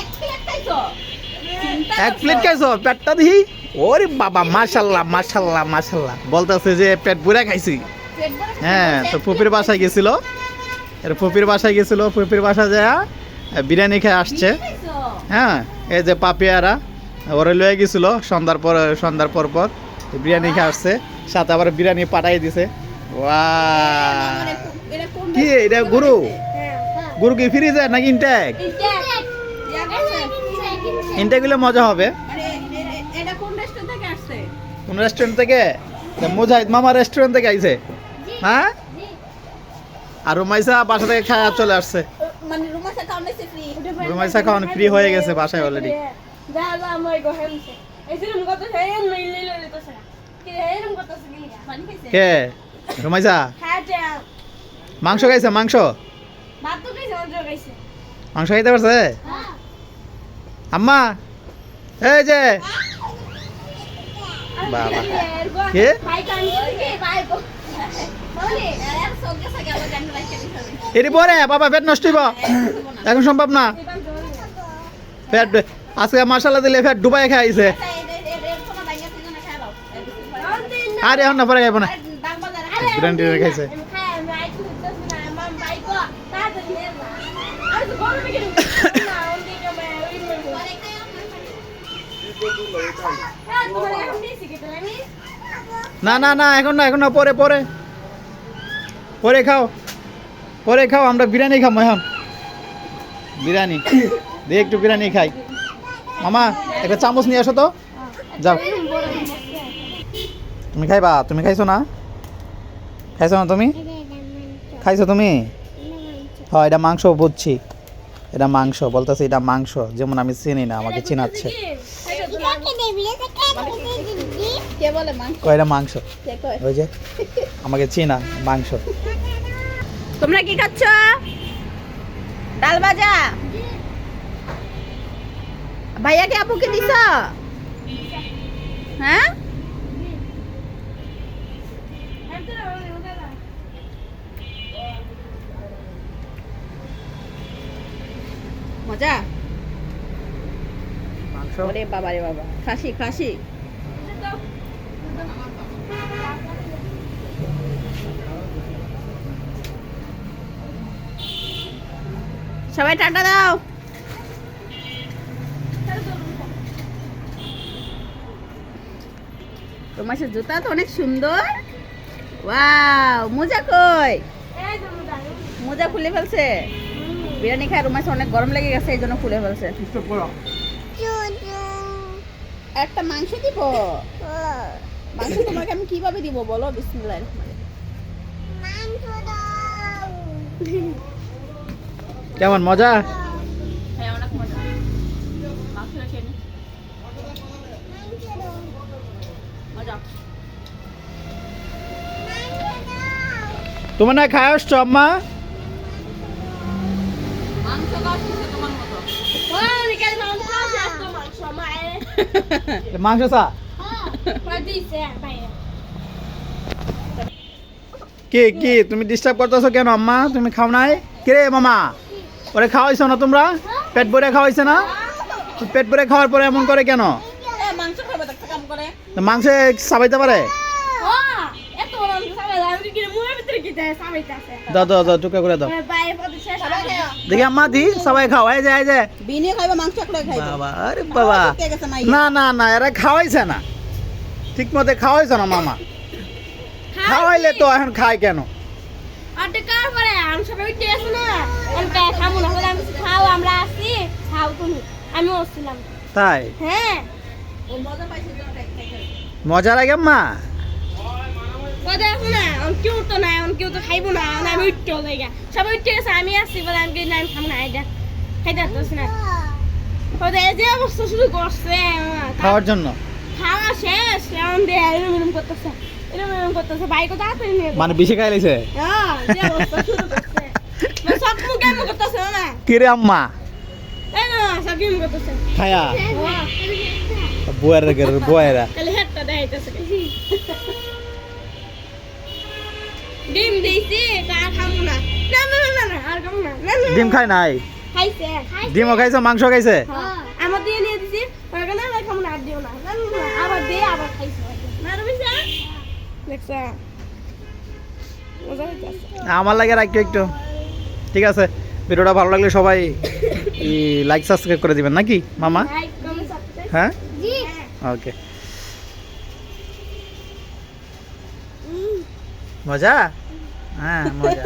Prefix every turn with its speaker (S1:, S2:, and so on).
S1: এক প্লেট খাইছো?
S2: এক প্লেট খাইছো? পেটটা দিহি ওরে বাবা মাশাল্লাহ মাশাল্লাহ মাশাল্লাহ বলতেছে যে পেট পুরা খাইছি। হ্যাঁ তো ফুপির বাসায় গেছিল। এর ফুপির বাসায় গেছিল ফুপির যায় বিরিয়ানি খেয়ে আসছে। হ্যাঁ এই যে পাপিয়ারা ওরা লয়ে গেছিল সন্ধ্যার পর সন্ধ্যার পর পর বিরিয়ানি খেয়ে আসছে। সাথে আবার বিরিয়ানি পাঠাই দিছে। কি এটা গুরু গুরু কি ফ্রিজে নাকি ইনটেক ইনটেকগুলো মজা হবে
S1: কোন রেস্টুরেন্ট থেকে
S2: মুজাহিদ মামা রেস্টুরেন্ট থেকে আইছে হ্যাঁ আর রুমাইসা বাসা থেকে খাওয়া চলে আসছে রুমাইসা খাওয়ানো ফ্রি হয়ে গেছে বাসায় অলরেডি
S3: কি
S2: রুমাইসা মাংস খাইছে মাংস মাংস খাইতে পারছে আম্মা এই যে বাবা কে?
S3: মানে
S2: এটি পরে বাবা পেট নষ্ট হইব এখন সম্ভব না পেট আজকে মশলা দিলে পেট ডুবাই খাইছে আর এখন না পরে খাইব না বিরিয়ানি টিরিয়ানি খাইছে। না না না এখন না এখন না পরে পরে। পরে খাও পরে খাও আমরা বিরিয়ানি খাব এখন। বিরিয়ানি দিয়ে একটু বিরিয়ানি খাই। মামা একটা চামচ নিয়ে আসো তো। যাও। তুমি খাইবা তুমি খাইছো না? খাইছো না তুমি? খাইছো তুমি? হ্যাঁ এটা মাংস বুঝছি। এটা মাংস বলতেছি এটা মাংস যেমন আমি চিনি না আমাকে চিনাচ্ছে।
S1: কে? বলে মাংস?
S2: ওই যে আমাকে চিনা মাংস।
S1: তোমরা কি খাচ্ছ? ডাল ভাজা? ভাইয়াকে আপুকে দিছ? হ্যাঁ? মজা? ওরে বাবা রে বাবা। খাসি খাসি। সবাই টাটা দাও। তোমার সে জুতা তো অনেক সুন্দর। ওয়াও মোজা কই? মোজা খুলে ফেলছে। বিরিয়ানি খায় রুমাইছে অনেক গরম লেগে গেছে এই জন্য খুলে ফেলছে। একটা মাংস দিব? মাংস তোমাকে আমি কীভাবে দিব বলো? বিসমিল্লাহ
S2: কেমন মজা?
S1: হ্যাঁ অনেক মজা। মাংস খেয়ে মজা।
S2: তোমার না খায় আসছো আম্মা
S1: মাংস খাওয়া শিখছে তোমার মতো
S2: মাংস চা। কি কি তুমি ডিস্টার্ব করতেছো কেন আম্মা? তুমি খাও নাই? কে মামা? ওরে খাওয়াইছো না তোমরা? পেট ভরে খাওয়াইছে না? পেট ভরে খাওয়ার পরে এমন করে কেন?
S1: এ মাংস খাবে
S2: মাংসে চাবাইতে পারে? দাও দাও দাও টুকা করে দাও। দেখি আম্মা দি সবাই খাও। এই যে এই যে।
S1: বিনি খাইবে মাংস একলা খাইবে।
S2: বাবা আরে বাবা। না না না এরা খাওয়াইছে না। ঠিক মতো খাওয়াইছে না মামা। খাওয়াইলে তো এখন খায় কেন? তাই?
S3: হ্যাঁ।
S1: মজা
S2: লাগে আম্মা।
S3: কথা আছে না কেউ তো নাই কেউ তো খাইবো না আমি উঠতে জায়গা সবাই উঠতে গেছে আমি আসছি বলে আমি না আমি খাব না এটা খাইতে পারতেছি না এই যে অবস্থা শুরু করছে।
S2: খাওয়ার জন্য?
S3: খাওয়া শেষ এমন দিয়ে এরম এরম করতেছে এরম এরম করতেছে বাইকও তাড়াতাড়ি নিয়ে
S2: মানে বেশি খাইলেছে
S3: হ্যাঁ, যে অবস্থা শুরু করছে। মানে সব মুখে এমন করতেছে না
S2: কিরে আম্মা?
S3: এই না সব এমন করতেছে।
S2: খায়া?
S3: হ্যাঁ,
S2: বুয়ার বুয়ারা।
S3: তাহলে হেডটা দেখাইতেছে। ডিম দিয়েছি তা খাব না না
S2: ডিম খায় নাই
S3: খাইছে
S2: ডিমও খাইছে মাংস খাইছে
S3: হ্যাঁ। আমার দিয়ে নিয়ে দিছি কেন আমি খাব না আর দিও না না, না, না, আবার দিয়ে আবার খাইছে না দেখছা
S2: আমার লাগে রাখো একটু ঠিক আছে ভিডিওটা ভালো লাগলে সবাই লাইক সাবস্ক্রাইব করে দিবেন নাকি মামা হ্যাঁ ওকে মজা? হ্যাঁ মজা।